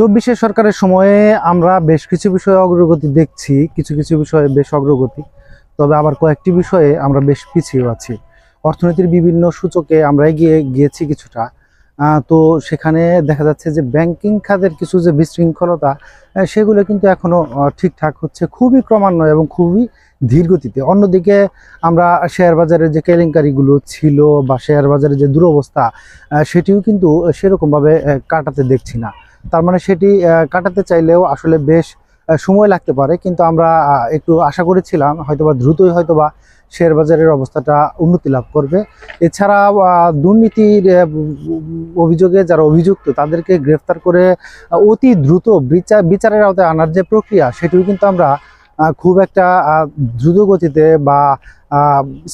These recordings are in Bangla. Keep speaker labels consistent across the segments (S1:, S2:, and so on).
S1: চব্বিশের সরকারের সময়ে আমরা বেশ কিছু বিষয়ে অগ্রগতি দেখছি, কিছু কিছু বিষয়ে বেশ অগ্রগতি। তবে আবার কয়েকটি বিষয়ে আমরা বেশ পিছিয়ে আছি। অর্থনীতির বিভিন্ন সূচকে আমরা এগিয়ে গিয়েছি কিছুটা। তো সেখানে দেখা যাচ্ছে যে ব্যাংকিং খাতের কিছু যে বিশৃঙ্খলতা সেগুলো কিন্তু এখনও ঠিকঠাক হচ্ছে খুবই ক্রমান্বয়ে এবং খুবই ধীর গতিতে অন্যদিকে আমরা শেয়ার বাজারের যে কেলেঙ্কারিগুলো ছিল বা শেয়ার বাজারের যে দুরবস্থা সেটিও কিন্তু সেরকমভাবে কাটাতে দেখছি না। তার মানে সেটি কাটাতে চাইলেও আসলে বেশ সময় লাগতে পারে, কিন্তু আমরা একটু আশা করেছিলাম হয়তোবা দ্রুতই হয়তোবা শেয়ার বাজারের অবস্থাটা উন্নতি লাভ করবে। এছাড়া দুর্নীতির অভিযোগে যারা অভিযুক্ত তাদেরকে গ্রেফতার করে অতি দ্রুত বিচার বিচারের আওতায় আনার যে প্রক্রিয়া, সেটিও কিন্তু আমরা খুব একটা দ্রুত গতিতে বা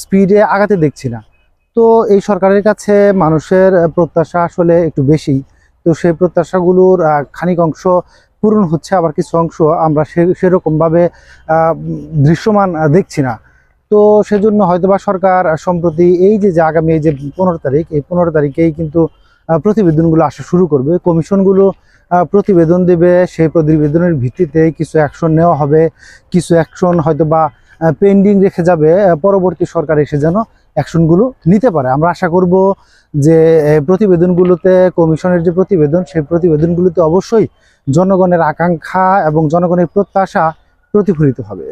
S1: স্পিডে আগাতে দেখছি না। তো এই সরকারের কাছে মানুষের প্রত্যাশা আসলে একটু বেশি। তো সেই প্রত্যাশাগুলোর খানিক অংশ পূরণ হচ্ছে, আবার কিছু অংশ আমরা সে, সেরকমভাবে দৃশ্যমান দেখছি না। তো সেজন্য হয়তোবা সরকার সম্প্রতি এই যে যে আগামী এই যে পনেরো তারিখ, এই পনেরো তারিখেই কিন্তু প্রতিবেদনগুলো আসা শুরু করবে। কমিশনগুলো প্রতিবেদন দেবে, সেই প্রতিবেদনের ভিত্তিতে কিছু অ্যাকশন নেওয়া হবে। কিছু অ্যাকশন হয়তোবা পেন্ডিং রেখে যাবে পরবর্তী সরকার এসে যেন অ্যাকশনগুলো নিতে পারে। আমরা আশা করব যে প্রতিবেদনগুলোতে, কমিশনের যে প্রতিবেদন, সেই প্রতিবেদনগুলোতে অবশ্যই জনগণের আকাঙ্ক্ষা এবং জনগণের প্রত্যাশা প্রতিফলিত হবে।